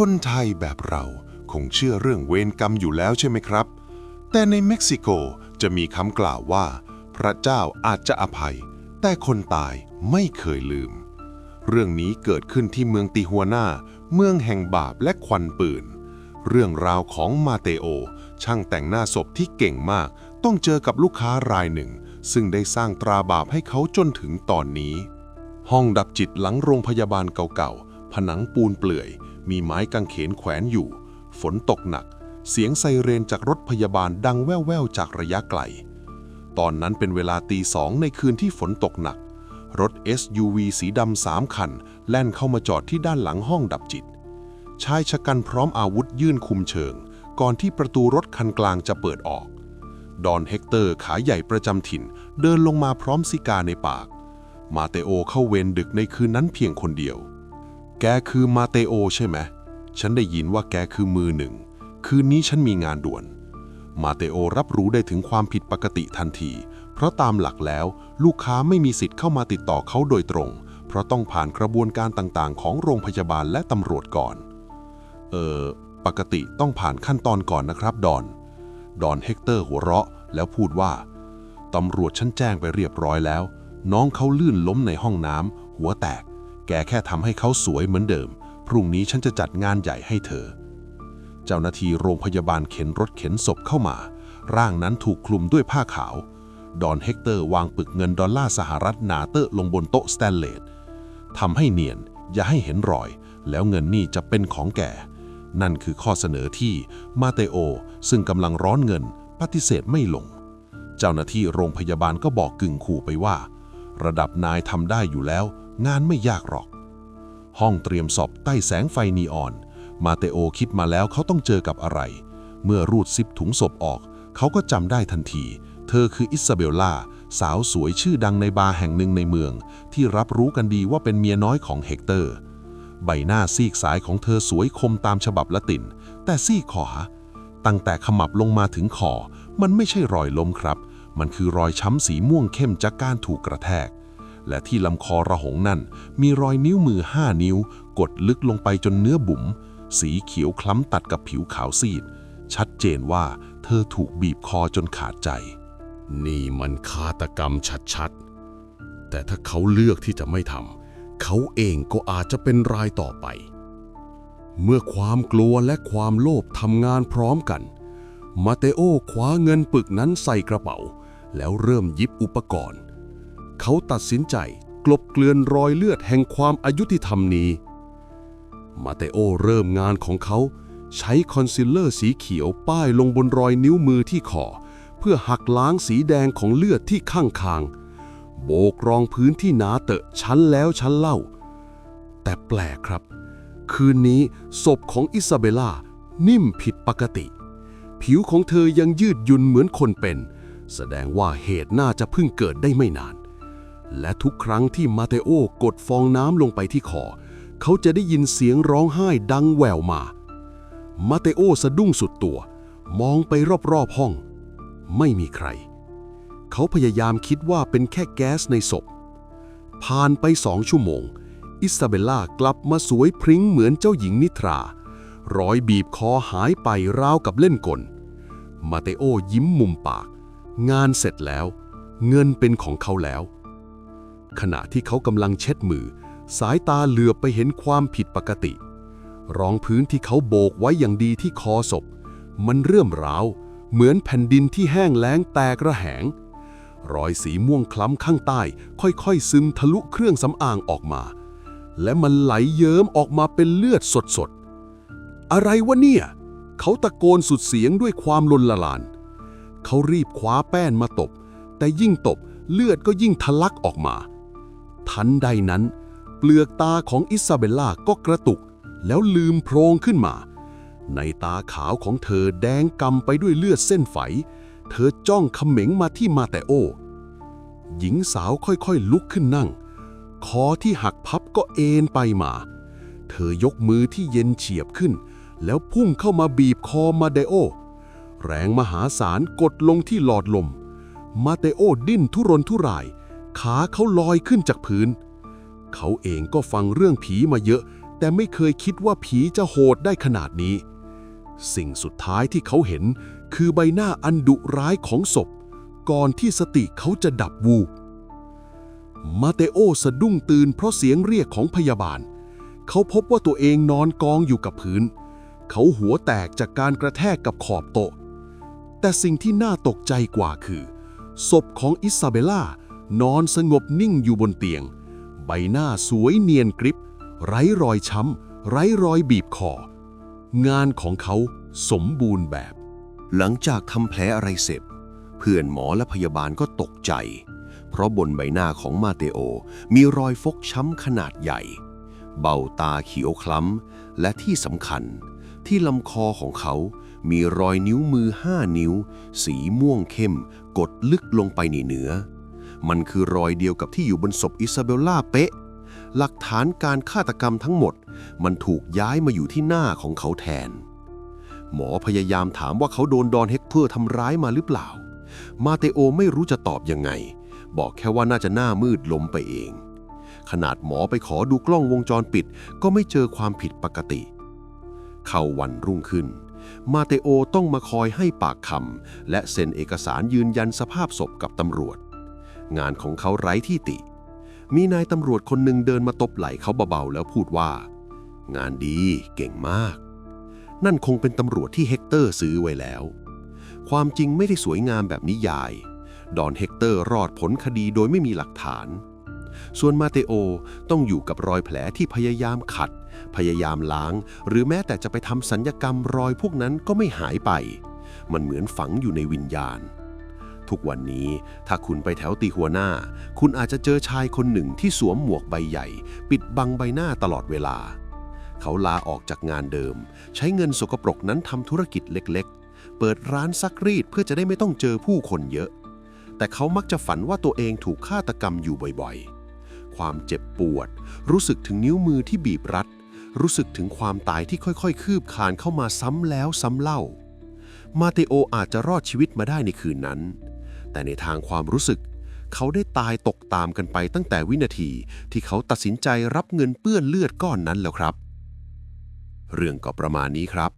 คนไทยแบบเราคงเชื่อเรื่องเวรกรรมอยู่แล้วใช่ไหมครับ แต่ในเม็กซิโกจะมีคำกล่าวว่า พระเจ้าอาจจะอภัย แต่คนตายไม่เคยลืม เรื่องนี้เกิดขึ้นที่เมืองติฮัวนาเมืองแห่งบาปและควันปืน เรื่องราวของมาเตโอ ช่างแต่งหน้าศพที่เก่งมาก ต้องเจอกับลูกค้ารายหนึ่ง ซึ่งได้สร้างตราบาปให้เขาจนถึงตอนนี้ ห้องดับจิตหลังโรงพยาบาลเก่าๆ ผนังปูนเปลื่อย มีไม้กางเขนแขวนอยู่ ฝนตกหนัก เสียงไซเรนจากรถพยาบาลดังแว่วๆจากระยะไกล ตอนนั้นเป็นเวลาตีสองในคืนที่ฝนตกหนัก รถ SUV สีดำสามคัน แล่นเข้ามาจอดที่ด้านหลังห้องดับจิต ชายชะกันพร้อมอาวุธยื่นคุมเชิง ก่อนที่ประตูรถคันกลางจะเปิดออก ดอนเฮกเตอร์ขาใหญ่ประจำถิ่น เดินลงมาพร้อมซิกาในปาก มาเตโอเข้าเวรดึกในคืนนั้นเพียงคนเดียว แกคือมาเตโอใช่ไหม ฉันได้ยินว่าแกคือมือหนึ่ง คืนนี้ฉันมีงานด่วน มาเตโอรับรู้ได้ถึงความผิดปกติทันที เพราะตามหลักแล้วลูกค้าไม่มีสิทธิ์เข้ามาติดต่อเขาโดยตรง เพราะต้องผ่านกระบวนการต่างๆ ของโรงพยาบาลและตำรวจก่อน เออปกติต้องผ่านขั้นตอนก่อนนะครับดอน ดอนเฮกเตอร์หัวเราะแล้วพูดว่า ตำรวจฉันแจ้งไปเรียบร้อยแล้ว น้องเขาลื่นล้มในห้องน้ำหัวแตก แกแค่ทำให้เขาสวยเหมือนเดิม พรุ่งนี้ฉันจะจัดงานใหญ่ให้เธอ เจ้าหน้าที่โรงพยาบาลเข็นรถเข็นศพเข้ามา ร่างนั้นถูกคลุมด้วยผ้าขาว ดอนเฮกเตอร์วางปึกเงินดอลลาร์สหรัฐหนาเตอร์ลงบนโต๊ะสแตนเลสทำให้เนียน อย่าให้เห็นรอย แล้วเงินนี่จะเป็นของแก นั่นคือข้อเสนอที่มาเตโอ ซึ่งกำลังร้อนเงิน ปฏิเสธไม่ลง เจ้าหน้าที่โรงพยาบาลก็บอกกึ่งขู่ไปว่า ระดับนายทำได้อยู่แล้ว งานไม่ยากหรอก ห้องเตรียมสอบใต้แสงไฟนีออน มาเตโอคิดมาแล้วเขาต้องเจอกับอะไร เมื่อรูดซิปถุงศพออก เขาก็จำได้ทันที เธอคืออิซาเบลล่า สาวสวยชื่อดังในบาร์แห่งหนึ่งในเมือง ที่รับรู้กันดีว่าเป็นเมียน้อยของเฮกเตอร์ ใบหน้าซีกซ้ายของเธอสวยคมตามฉบับละติน แต่ซีกขวาตั้งแต่ขมับลงมาถึงคอมันไม่ใช่รอยล้มครับ มันคือรอยช้ำสีม่วงเข้มจากการถูกกระแทก และที่ลำคอระหงนั่น มีรอยนิ้วมือห้านิ้ว กดลึกลงไปจนเนื้อบุ๋ม สีเขียวคล้ำตัดกับผิวขาวซีด ชัดเจนว่าเธอถูกบีบคอจนขาดใจ นี่มันฆาตกรรมชัดๆ แต่ถ้าเขาเลือกที่จะไม่ทำเขาเองก็อาจจะเป็นรายต่อไป เมื่อความกลัวและความโลภทำงานพร้อมกัน มาเตโอคว้าเงินปึกนั้นใส่กระเป๋า แล้วเริ่มยิบอุปกรณ์ เขาตัดสินใจกลบเกลื่อนรอยเลือดแห่งความอายุติธรรมนี้ มาเตโอเริ่มงานของเขาใช้คอนซีลเลอร์สีเขียวป้ายลงบนรอยนิ้วมือที่คอเพื่อหักล้างสีแดงของเลือดที่ข้างคาง โบกรองพื้นที่หนาเตอะชั้นแล้วชั้นเล่า แต่แปลกครับ คืนนี้ศพของอิซาเบล่านิ่มผิดปกติ ผิวของเธอยังยืดยุ่นเหมือนคนเป็น แสดงว่าเหตุน่าจะเพิ่งเกิดได้ไม่นาน และทุกครั้งที่มาเตโอกดฟองน้ำลงไปที่คอ เขาจะได้ยินเสียงร้องไห้ดังแววมา มาเตโอสะดุ้งสุดตัว มองไปรอบๆห้อง ไม่มีใคร เขาพยายามคิดว่าเป็นแค่แก๊สในศพ ผ่านไปสองชั่วโมง อิซาเบลล่ากลับมาสวยพริ้งเหมือนเจ้าหญิงนิทรา รอยบีบคอหายไปราวกับเล่นกล มาเตโอยิ้มมุมปาก งานเสร็จแล้ว เงินเป็นของเขาแล้ว ขณะที่เขากำลังเช็ดมือ สายตาเหลือบไปเห็นความผิดปกติ รองพื้นที่เขาโบกไว้อย่างดีที่คอศพ มันเริ่มร้าว เหมือนแผ่นดินที่แห้งแล้งแตกระแหง รอยสีม่วงคล้ำข้างใต้ ค่อยๆ ซึมทะลุเครื่องสำอางออกมา และมันไหลเยิ้มออกมาเป็นเลือดสดๆ อะไรวะเนี่ย เขาตะโกนสุดเสียงด้วยความลนละลาน เขารีบคว้าแป้นมาตบ แต่ยิ่งตบเลือดก็ยิ่งทะลักออกมา ทันใดนั้น เปลือกตาของอิซาเบลล่าก็กระตุก แล้วลืมโพรงขึ้นมา ในตาขาวของเธอแดงกำไปด้วยเลือดเส้นไฝ เธอจ้องเขม็งมาที่มาแต่โอ หญิงสาวค่อยๆลุกขึ้นนั่ง คอที่หักพับก็เอ็นไปมา เธอยกมือที่เย็นเฉียบขึ้น แล้วพุ่งเข้ามาบีบคอมาเดโอ แรงมหาศาลกดลงที่หลอดลม มาเตโอดิ้นทุรนทุราย ขาเขาลอยขึ้นจากพื้น เขาเองก็ฟังเรื่องผีมาเยอะ แต่ไม่เคยคิดว่าผีจะโหดได้ขนาดนี้ สิ่งสุดท้ายที่เขาเห็นคือใบหน้าอันดุร้ายของศพ ก่อนที่สติเขาจะดับวูบมาเตโอสะดุ้งตื่นเพราะเสียงเรียกของพยาบาล เขาพบว่าตัวเองนอนกองอยู่กับพื้น เขาหัวแตกจากการกระแทกกับขอบโต๊ะ แต่สิ่งที่น่าตกใจกว่าคือ ศพของอิซาเบล่า นอนสงบนิ่งอยู่บนเตียง ใบหน้าสวยเนียนกริบ ไร้รอยช้ำ ไร้รอยบีบคอ งานของเขาสมบูรณ์แบบ หลังจากทำแผลอะไรเสร็จ เพื่อนหมอและพยาบาลก็ตกใจ เพราะบนใบหน้าของมาเตโอ มีรอยฟกช้ำขนาดใหญ่ เบ้าตาเขียวคล้ำ และที่สำคัญ ที่ลำคอของเขา มีรอยนิ้วมือห้านิ้ว สีม่วงเข้ม กดลึกลงไปในเนื้อ มันคือรอยเดียวกับที่อยู่บนศพอิซาเบลล่าเป๊ะ หลักฐานการฆาตกรรมทั้งหมด มันถูกย้ายมาอยู่ที่หน้าของเขาแทน หมอพยายามถามว่าเขาโดนดอนเฮกเพอร์ทำร้ายมาหรือเปล่า มาเตโอไม่รู้จะตอบยังไง บอกแค่ว่าน่าจะหน้ามืดล้มไปเอง ขนาดหมอไปขอดูกล้องวงจรปิด ก็ไม่เจอความผิดปกติ เข้าวันรุ่งขึ้นมาเตโอต้องมาคอยให้ปากคำและเซ็นเอกสารยืนยันสภาพศพกับตำรวจ งานของเขาไร้ที่ติ มีนายตำรวจคนหนึ่งเดินมาตบไหล่เขาเบาๆ แล้วพูดว่า งานดีเก่งมาก นั่นคงเป็นตำรวจที่เฮกเตอร์ซื้อไว้แล้ว ความจริงไม่ได้สวยงามแบบนิยาย ดอนเฮกเตอร์รอดผลคดีโดยไม่มีหลักฐาน ส่วนมาเตโอต้องอยู่กับรอยแผลที่พยายามขัด พยายามล้าง หรือแม้แต่จะไปทำสัญญกรรมรอยพวกนั้นก็ไม่หายไป มันเหมือนฝังอยู่ในวิญญาณ ทุกวันนี้ ถ้าคุณไปแถวตีหัวหน้า คุณอาจจะเจอชายคนหนึ่งที่สวมหมวกใบใหญ่ ปิดบังใบหน้าตลอดเวลา เขาลาออกจากงานเดิม ใช้เงินสกปรกนั้นทำธุรกิจเล็กๆ เปิดร้านซักรีดเพื่อจะได้ไม่ต้องเจอผู้คนเยอะ แต่เขามักจะฝันว่าตัวเองถูกฆาตกรรมอยู่บ่อยๆ ความเจ็บปวด รู้สึกถึงนิ้วมือที่บีบรัด รู้สึกถึงความตายที่ค่อยๆ คืบคานเข้ามาซ้ำแล้วซ้ำเล่ามาเตโออาจจะรอดชีวิตมาได้ในคืนนั้น แต่ในทางความรู้สึก เขาได้ตายตกตามกันไปตั้งแต่วินาทีที่เขาตัดสินใจรับเงินเปื้อนเลือดก้อนนั้นแล้วครับ เรื่องก็ประมาณนี้ครับ